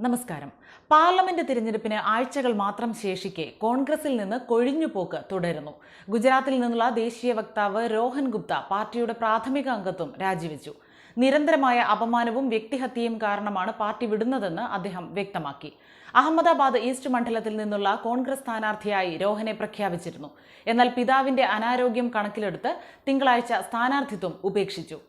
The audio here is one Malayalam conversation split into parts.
നമസ്കാരം. പാർലമെന്റ് തിരഞ്ഞെടുപ്പിന് ആഴ്ചകൾ മാത്രം ശേഷിക്കെ കോൺഗ്രസിൽ നിന്ന് കൊഴിഞ്ഞുപോക്ക് തുടരുന്നു. ഗുജറാത്തിൽ നിന്നുള്ള ദേശീയ വക്താവ് രോഹൻ ഗുപ്ത പാർട്ടിയുടെ പ്രാഥമിക അംഗത്വം രാജിവെച്ചു. നിരന്തരമായ അപമാനവും വ്യക്തിഹത്യയും കാരണമാണ് പാർട്ടി വിടുന്നതെന്ന് അദ്ദേഹം വ്യക്തമാക്കി. അഹമ്മദാബാദ് ഈസ്റ്റ് മണ്ഡലത്തിൽ നിന്നുള്ള കോൺഗ്രസ് സ്ഥാനാർത്ഥിയായി രോഹനെ പ്രഖ്യാപിച്ചിരുന്നു. എന്നാൽ പിതാവിന്റെ അനാരോഗ്യം കണക്കിലെടുത്ത് തിങ്കളാഴ്ച സ്ഥാനാർത്ഥിത്വം ഉപേക്ഷിച്ചു.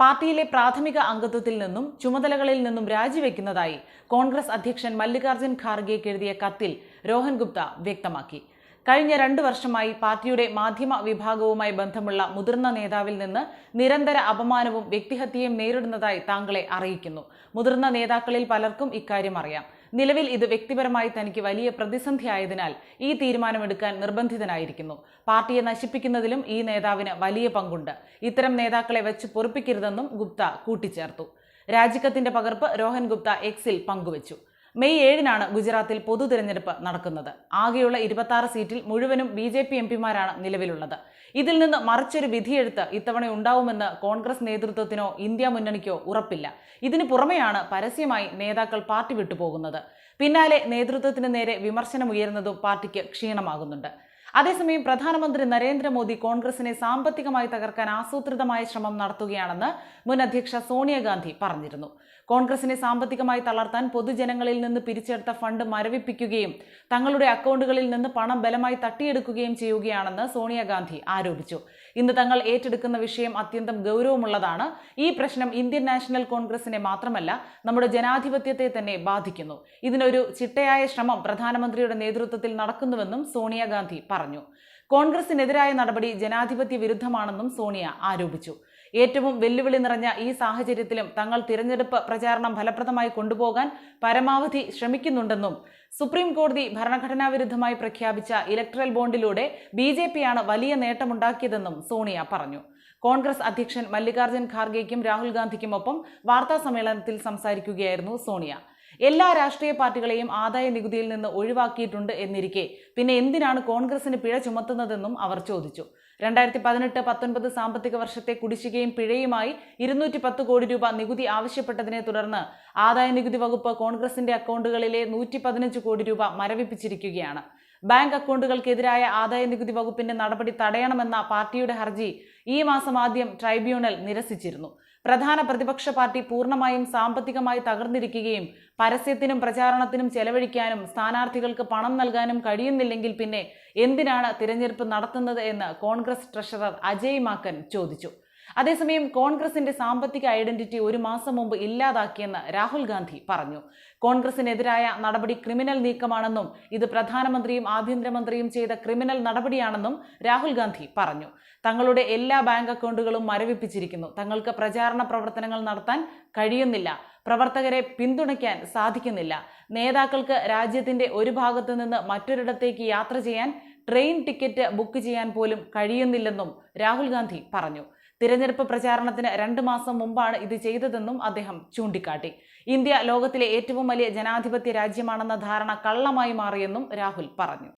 പാർട്ടിയിലെ പ്രാഥമിക അംഗത്വത്തിൽ നിന്നും ചുമതലകളിൽ നിന്നും രാജിവെക്കുന്നതായി കോൺഗ്രസ് അധ്യക്ഷൻ മല്ലികാർജുൻ ഖാർഗെക്ക് എഴുതിയ കത്തിൽ രോഹൻ ഗുപ്ത വ്യക്തമാക്കി. കഴിഞ്ഞ രണ്ടു വർഷമായി പാർട്ടിയുടെ മാധ്യമ വിഭാഗവുമായി ബന്ധമുള്ള മുതിർന്ന നേതാവിൽ നിന്ന് നിരന്തര അപമാനവും വ്യക്തിഹത്യയും നേരിടുന്നതായി താങ്കളെ അറിയിക്കുന്നു. മുതിർന്ന നേതാക്കളിൽ പലർക്കും ഇക്കാര്യം അറിയാം. നിലവിൽ ഇത് വ്യക്തിപരമായി തനിക്ക് വലിയ പ്രതിസന്ധിയായതിനാൽ ഈ തീരുമാനമെടുക്കാൻ നിർബന്ധിതനായിരിക്കുന്നു. പാർട്ടിയെ നശിപ്പിക്കുന്നതിലും ഈ നേതാവിന് വലിയ പങ്കുണ്ട്. ഇത്തരം നേതാക്കളെ വെച്ച് പൊറുപ്പിക്കരുതെന്നും ഗുപ്ത കൂട്ടിച്ചേർത്തു. രാജിക്കത്തിന്റെ പകർപ്പ് രോഹൻ ഗുപ്ത എക്സിൽ പങ്കുവച്ചു. മെയ് ഏഴിനാണ് ഗുജറാത്തിൽ പൊതു തിരഞ്ഞെടുപ്പ് നടക്കുന്നത്. ആകെയുള്ള ഇരുപത്തി സീറ്റിൽ മുഴുവനും ബി ജെ പി എംപിമാരാണ് നിലവിലുള്ളത്. ഇതിൽ നിന്ന് മറിച്ചൊരു വിധിയെഴുത്ത് ഇത്തവണ ഉണ്ടാവുമെന്ന് കോൺഗ്രസ് നേതൃത്വത്തിനോ ഇന്ത്യ മുന്നണിക്കോ ഉറപ്പില്ല. ഇതിനു പുറമെയാണ് പരസ്യമായി നേതാക്കൾ പാർട്ടി വിട്ടുപോകുന്നത്. പിന്നാലെ നേതൃത്വത്തിന് നേരെ വിമർശനമുയരുന്നതും പാർട്ടിക്ക് ക്ഷീണമാകുന്നുണ്ട്. അതേസമയം പ്രധാനമന്ത്രി നരേന്ദ്രമോദി കോൺഗ്രസിനെ സാമ്പത്തികമായി തകർക്കാൻ ആസൂത്രിതമായ ശ്രമം നടത്തുകയാണെന്ന് മുൻ അധ്യക്ഷ സോണിയാഗാന്ധി പറഞ്ഞിരുന്നു. കോൺഗ്രസിനെ സാമ്പത്തികമായി തളർത്താൻ പൊതുജനങ്ങളിൽ നിന്ന് പിരിച്ചെടുത്ത ഫണ്ട് മരവിപ്പിക്കുകയും തങ്ങളുടെ അക്കൗണ്ടുകളിൽ നിന്ന് പണം ബലമായി തട്ടിയെടുക്കുകയും ചെയ്യുകയാണെന്ന് സോണിയാഗാന്ധി ആരോപിച്ചു. ഇന്ന് തങ്ങൾ ഏറ്റെടുക്കുന്ന വിഷയം അത്യന്തം ഗൗരവമുള്ളതാണ്. ഈ പ്രശ്നം ഇന്ത്യൻ നാഷണൽ കോൺഗ്രസിനെ മാത്രമല്ല നമ്മുടെ ജനാധിപത്യത്തെ തന്നെ ബാധിക്കുന്നു. ഇതിനൊരു ചിട്ടയായ ശ്രമം പ്രധാനമന്ത്രിയുടെ നേതൃത്വത്തിൽ നടക്കുന്നുവെന്നും സോണിയാഗാന്ധി പറഞ്ഞു. കോൺഗ്രസിനെതിരായ നടപടി ജനാധിപത്യ വിരുദ്ധമാണെന്നും സോണിയ ആരോപിച്ചു. ഏറ്റവും വെല്ലുവിളി നിറഞ്ഞ ഈ സാഹചര്യത്തിലും തങ്ങൾ തിരഞ്ഞെടുപ്പ് പ്രചാരണം ഫലപ്രദമായി കൊണ്ടുപോകാൻ പരമാവധി ശ്രമിക്കുന്നുണ്ടെന്നും സുപ്രീം കോടതി ഭരണഘടനാ വിരുദ്ധമായി പ്രഖ്യാപിച്ച ഇലക്ട്രൽ ബോണ്ടിലൂടെ ബി ജെ പിയാണ് വലിയ നേട്ടമുണ്ടാക്കിയതെന്നും സോണിയ പറഞ്ഞു. കോൺഗ്രസ് അധ്യക്ഷൻ മല്ലികാർജുൻ ഖാർഗെയ്ക്കും രാഹുൽ ഗാന്ധിക്കുമൊപ്പം വാർത്താ സമ്മേളനത്തിൽ സംസാരിക്കുകയായിരുന്നു സോണിയ. എല്ലാ രാഷ്ട്രീയ പാർട്ടികളെയും ആദായ നികുതിയിൽ നിന്ന് ഒഴിവാക്കിയിട്ടുണ്ട് എന്നിരിക്കെ. പിന്നെ എന്തിനാണ് കോൺഗ്രസിന് പിഴ ചുമത്തുന്നതെന്നും അവർ ചോദിച്ചു. രണ്ടായിരത്തി പതിനെട്ട് പത്തൊൻപത് സാമ്പത്തിക വർഷത്തെ കുടിശ്ശികയും പിഴയുമായി ഇരുന്നൂറ്റി പത്ത് കോടി രൂപ നികുതി ആവശ്യപ്പെട്ടതിനെ തുടർന്ന് ആദായ നികുതി വകുപ്പ് കോൺഗ്രസിന്റെ അക്കൗണ്ടുകളിലെ നൂറ്റി പതിനഞ്ച് കോടി രൂപ മരവിപ്പിച്ചിരിക്കുകയാണ്. ബാങ്ക് അക്കൗണ്ടുകൾക്കെതിരായ ആദായ നികുതി വകുപ്പിന്റെ നടപടി തടയണമെന്ന പാർട്ടിയുടെ ഹർജി ഈ മാസം ആദ്യം ട്രൈബ്യൂണൽ നിരസിച്ചിരുന്നു. പ്രധാന പ്രതിപക്ഷ പാർട്ടി പൂർണമായും സാമ്പത്തികമായി തകർന്നിരിക്കുകയും പരസ്യത്തിനും പ്രചാരണത്തിനും ചെലവഴിക്കാനും സ്ഥാനാർത്ഥികൾക്ക് പണം നൽകാനും കഴിയുന്നില്ലെങ്കിൽ പിന്നെ എന്തിനാണ് തിരഞ്ഞെടുപ്പ് നടത്തുന്നത് എന്ന് കോൺഗ്രസ് ട്രഷറർ അജയ് മാക്കൻ ചോദിച്ചു. അതേസമയം കോൺഗ്രസിന്റെ സാമ്പത്തിക ഐഡന്റിറ്റി ഒരു മാസം മുമ്പ് ഇല്ലാതാക്കിയെന്ന് രാഹുൽ ഗാന്ധി പറഞ്ഞു. കോൺഗ്രസിനെതിരായ നടപടി ക്രിമിനൽ നീക്കമാണെന്നും ഇത് പ്രധാനമന്ത്രിയും ആഭ്യന്തരമന്ത്രിയും ചെയ്ത ക്രിമിനൽ നടപടിയാണെന്നും രാഹുൽ ഗാന്ധി പറഞ്ഞു. തങ്ങളുടെ എല്ലാ ബാങ്ക് അക്കൗണ്ടുകളും മരവിപ്പിച്ചിരിക്കുന്നു. തങ്ങൾക്ക് പ്രചാരണ പ്രവർത്തനങ്ങൾ നടത്താൻ കഴിയുന്നില്ല. പ്രവർത്തകരെ പിന്തുണയ്ക്കാൻ സാധിക്കുന്നില്ല. നേതാക്കൾക്ക് രാജ്യത്തിന്റെ ഒരു ഭാഗത്തു നിന്ന് മറ്റൊരിടത്തേക്ക് യാത്ര ചെയ്യാൻ ട്രെയിൻ ടിക്കറ്റ് ബുക്ക് ചെയ്യാൻ പോലും കഴിയുന്നില്ലെന്നും രാഹുൽ ഗാന്ധി പറഞ്ഞു. തിരഞ്ഞെടുപ്പ് പ്രചാരണത്തിന് രണ്ട് മാസം മുമ്പാണ് ഇത് ചെയ്തതെന്നും അദ്ദേഹം ചൂണ്ടിക്കാട്ടി. ഇന്ത്യ ലോകത്തിലെ ഏറ്റവും വലിയ ജനാധിപത്യ രാജ്യമാണെന്ന ധാരണ കള്ളമായി മാറിയെന്നും രാഹുൽ പറഞ്ഞു.